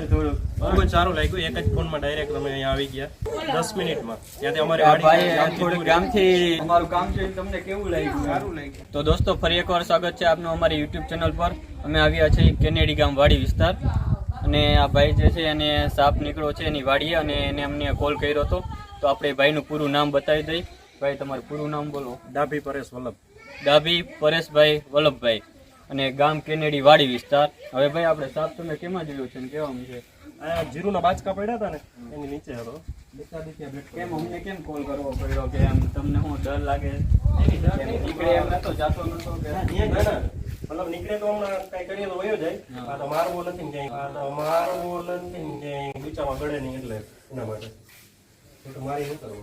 છે સારું લાગ્યું. એક જ ફોનમાં ડાયરેક્ટ તમે અહીંયા આવી ગયા. દસ મિનિટમાં. ત્યાંથી અમારી ભાઈ ગામથી ગામથી અમારું કામ જોઈને તમને કેવું લાગ્યું? સારું લાગ્યું. તો દોસ્તો ફરી એકવાર સ્વાગત છે આપનું અમારી યુટ્યુબ ચેનલ પર. અમે આવ્યા છીએ કેનેડી ગામ વાડી વિસ્તાર. અને આ ભાઈ જે છે એને સાપ નીકળ્યો છે એની વાડીએ અને એને અમને કોલ કર્યો હતો. તો આપણે ભાઈનું પૂરું નામ બતાવી દઈ. ભાઈ તમારું પૂરું નામ બોલો. ડાભી પરેશ વલ્લભ. ડાભી પરેશભાઈ વલ્લભભાઈ. અને ગામ કેનેડી વાડી વિસ્તાર. હવે ભાઈ આપણે સાપ તમે કેમાં જોયું છે ને કેવાનું છે? આ જીરુના બાચકા પડ્યા હતા ને એની નીચે હતો. કેમ અમને કેમ કોલ કરવો પડ્યો કે એમ તમને શું ડર લાગે? નીકળે એમ નતો જાતો નતો કે ના, ના. મતલબ નીકળે તો હમણાં કઈ કરીએ તો વયો જાય. આ તો મારવો નથી ને ક્યાંય. આ તો મારવો નથી ને ક્યાંય. બીચામાં ગળે નહીં એટલે એના માટે. મારી નહીં કરવું.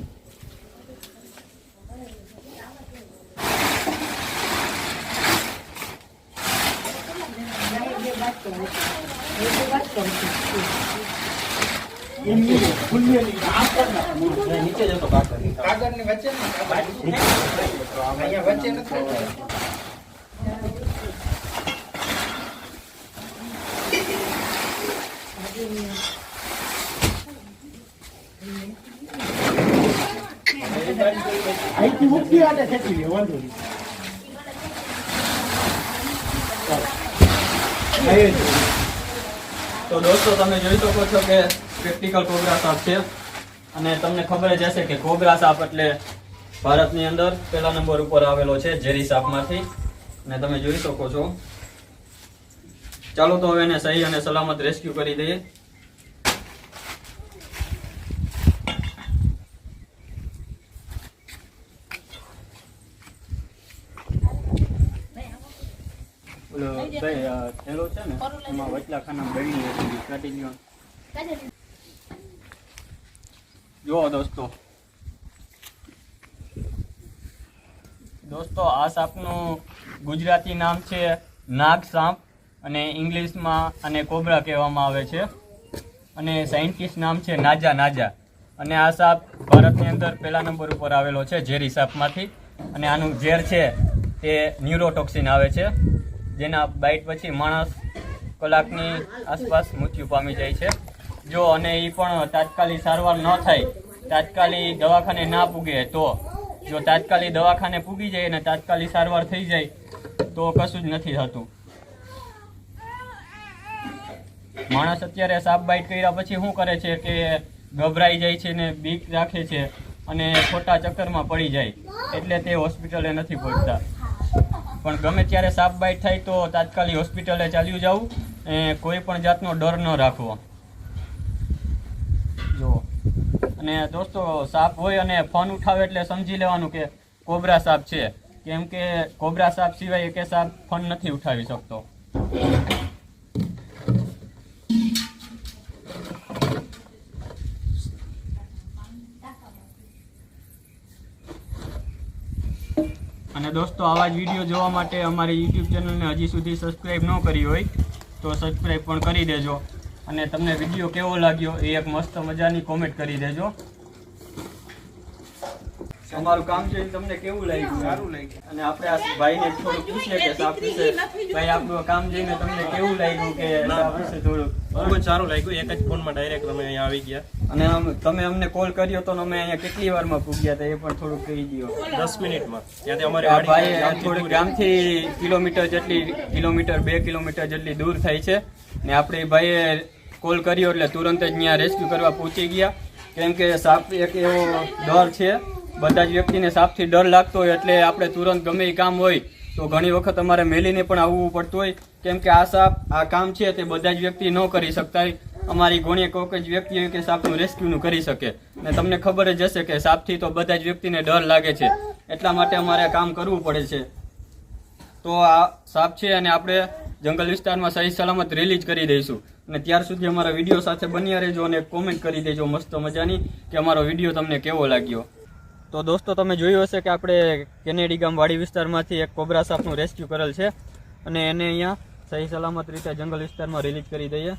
પલ્લી કોલ હોય હવે તમે અહીંયા આવતા રહ્યો ભાઈ જીકા ઓલો નીચે જતો તો દોસ્તો, તમે જોઈ શકો છો કે પ્રેક્ટિકલ કોબરા સાપ છે. અને તમને ખબર જ હશે કે કોબરા સાપ એટલે ભારતની અંદર પહેલા નંબર ઉપર આવેલો છે ઝેરી સાપમાંથી. અને તમે જોઈ શકો છો. ચાલો તો હવે એને સહી અને સલામત રેસ્ક્યુ કરી દઈએ. થેલો છે ને, એમાં વચલા ખાના બળી કાઢી જુઓ દોસ્તો. દોસ્તો, આ સાપનું ગુજરાતી નામ છે નાગ સાપ, અને ઇંગ્લિશમાં આને કોબરા કહેવામાં આવે છે. અને સાયન્ટિસ્ટ નામ છે નાજા નાજા. અને આ સાપ ભારતની અંદર પહેલા નંબર ઉપર આવેલો છે ઝેરી સાપમાંથી. અને આનું ઝેર છે તે ન્યુરોટોક્સિન આવે છે. જેના બાઇટ પછી માણસ કલાકની આસપાસ મૃત્યુ પામી જાય છે. જો અને એ પણ તાત્કાલિક સારવાર ન થાય, તાત્કાલિક દવાખાને ના પૂગે, તો જો તાત્કાલિક દવાખાને પૂગી જાય અને તાત્કાલિક સારવાર થઈ જાય, તો કશું જ નથી થતું. માણસ અત્યારે સાપ બાઈટ કર્યા પછી શું કરે છે કે ગભરાઈ જાય છે ને બીક રાખે છે અને ખોટા ચક્કરમાં પડી જાય, એટલે તે હોસ્પિટલે નથી પહોંચતા. પણ ગમે ત્યારે સાપ બાઈટ થાય તો તાત્કાલિક હોસ્પિટલે ચાલ્યું જવું એ કોઈ પણ જાતનો ડર ન રાખવો. જો. અને દોસ્તો, સાપ હોય અને ફોન ઉઠાવે એટલે સમજી લેવાનું કે કોબરા સાપ છે. કેમ કે કોબરા સાપ સિવાય એકે સાપ ફોન નથી ઉઠાવી શકતો. દોસ્તો, આવા જ વીડિયો જોવા માટે અમારી યુટ્યુબ ચેનલને હજી સુધી સબસ્ક્રાઈબ ન કરી હોય, તો સબસ્ક્રાઈબ પણ કરી દેજો. અને તમને વીડિયો કેવો લાગ્યો એ એક મસ્ત મજાની કોમેન્ટ કરી દેજો. અમારું કામ છે તમને કેવું લાગ્યું? સારું લાગ્યું. અને આપણે આ ભાઈને થોડું પૂછીએ કે સાપ વિશે. ભાઈ આપણું કામ જોઈને તમને કેવું લાગ્યું કે સાપ વિશે થોડું? ખૂબ જ સારું લાગ્યું. એક જ ફોનમાં ડાયરેક્ટ તમે અહીંયા આવી ગયા. અને આમ તમે અમને કોલ કર્યો તો અમે અહીંયા કેટલી વારમાં પૂગ્યા હતા એ પણ થોડુંક કહી દો દસ મિનિટમાં. ત્યાંથી અમારી ભાઈ દૂર ગામથી કિલોમીટર જેટલી કિલોમીટર બે કિલોમીટર જેટલી દૂર થાય છે. ને આપણે ભાઈએ કોલ કર્યો એટલે તુરંત જ ત્યાં રેસ્ક્યુ કરવા પહોંચી ગયા. કેમ કે સાપ એક એવો ડર છે. બધા જ વ્યક્તિને સાપથી ડર લાગતો હોય એટલે આપણે તુરંત ગમે એ કામ હોય, તો ઘણી વખત અમારે મેલીને પણ આવવું પડતું હોય. કેમ કે આ સાપ, આ કામ છે તે બધા જ વ્યક્તિ ન કરી શકતા હોય. અમારી ઘણી કોઈક જ વ્યક્તિ હોય કે સાપનું રેસ્ક્યુનું કરી શકે. ને તમને ખબર જ હશે કે સાપથી તો બધા જ વ્યક્તિને ડર લાગે છે. એટલા માટે અમારે કામ કરવું પડે છે. તો આ સાપ છે અને આપણે જંગલ વિસ્તારમાં સહી સલામત રિલીઝ કરી દઈશું. અને ત્યાર સુધી અમારા વીડિયો સાથે બન્યા રહેજો અને કોમેન્ટ કરી દેજો મસ્ત મજાની, કે અમારો વીડિયો તમને કેવો લાગ્યો. તો દોસ્તો, તમે જોયું હશે કે આપણે કેનેડી ગામ વાડી વિસ્તારમાંથી એક કોબરા સાપનું રેસ્ક્યુ કરેલ છે. અને એને અહીંયા સહી સલામત રીતે જંગલ વિસ્તારમાં રિલીઝ કરી દઈએ.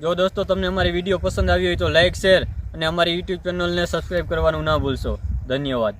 જો દોસ્તો તમને અમારી વીડિયો પસંદ આવી હોય તો લાઇક શેર અને અમારી યુટ્યુબ ચેનલને સબસ્ક્રાઈબ કરવાનું ના ભૂલશો. ધન્યવાદ.